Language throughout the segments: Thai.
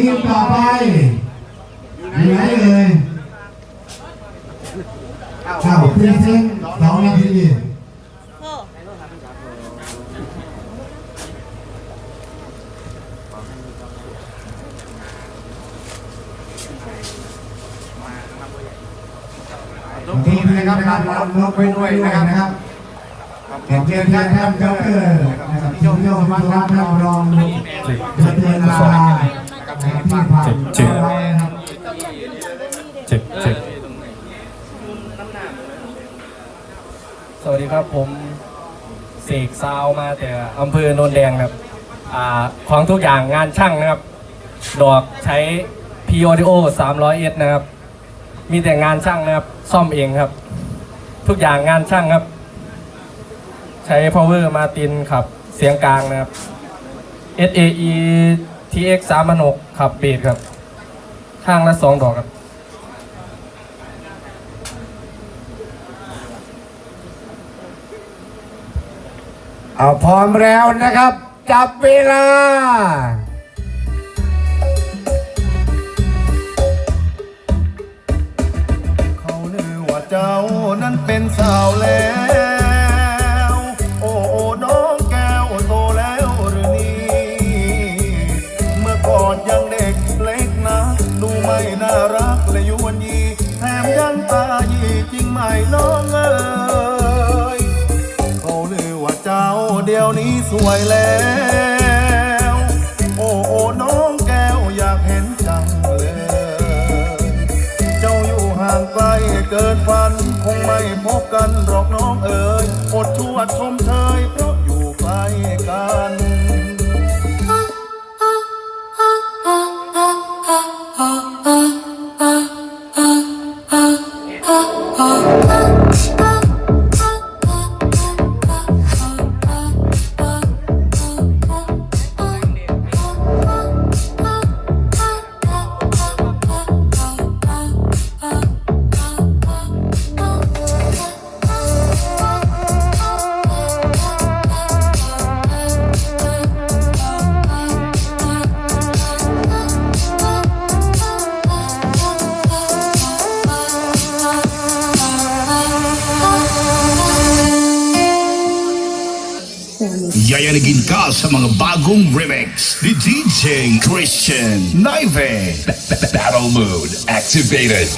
ทีมต่อไปอยู่ไหนเอ่ยเข้าพรีเซนสองนาทีทุกทีมนะครับรับรับนกไปด้วยนะครับนะครับขอบขอบเชิเชิญญท่าท่านนคครับเจ้าเกเกออร์ร์นะครับนะครับนินิยมมนินิยมมวัวัฒฒนรองงสะเทือนลา ที่ผ่านมาครับเจ็บเจ็บสวัสดีครับผมเสกซาวมาแต่อำเภอโนนแดงครับอ่าของทุกอย่างงานช่างนะครับ ดอกใช้ P Audio 300S นะครับ มีแต่งานช่างนะครับ ซ่อมเองครับ ทุกอย่างงานช่างครับ ใช้ power Martin ครับ เสียงกลางนะครับ SAE TX 3,6ขับเบสครับ ข้างละสองดอกครับ เอาพร้อมแล้วนะครับ จับเวลา เขาลือว่าเจ้านั้นเป็นสาวแล้วี้สวยแล้ว โอ้โอน้องแก้วอยากเห็นจังเลย เจ้าอยู่ห่างไกลเกินฝัน คงไม่พบกันหรอกน้องเอ๋ยอดชวดชมเชย Yayanigin ka sa mga bagong remix ni DJ Christian Naive. Battle mode activated.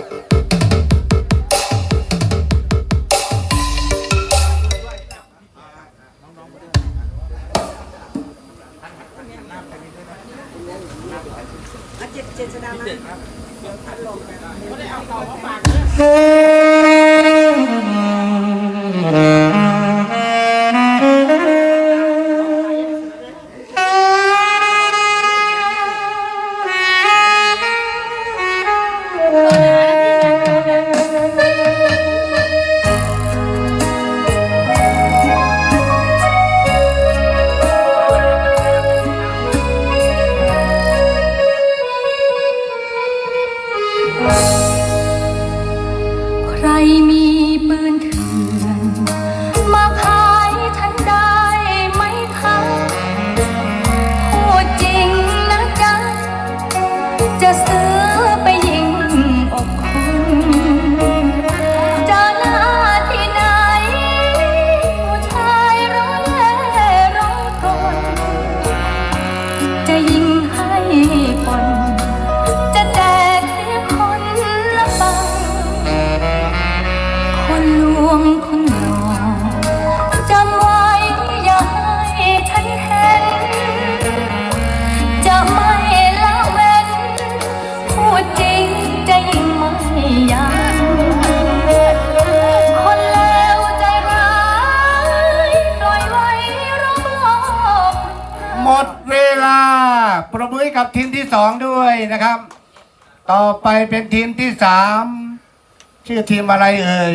เจ็ดเจ็ดชนะนะดลไม่ได้เอาต่ามาฝากเนี่ย มดเวลา ประมือกับทีมที่สองด้วยนะครับ ต่อไปเป็นทีมที่สามชื่อทีมอะไรเอ่ย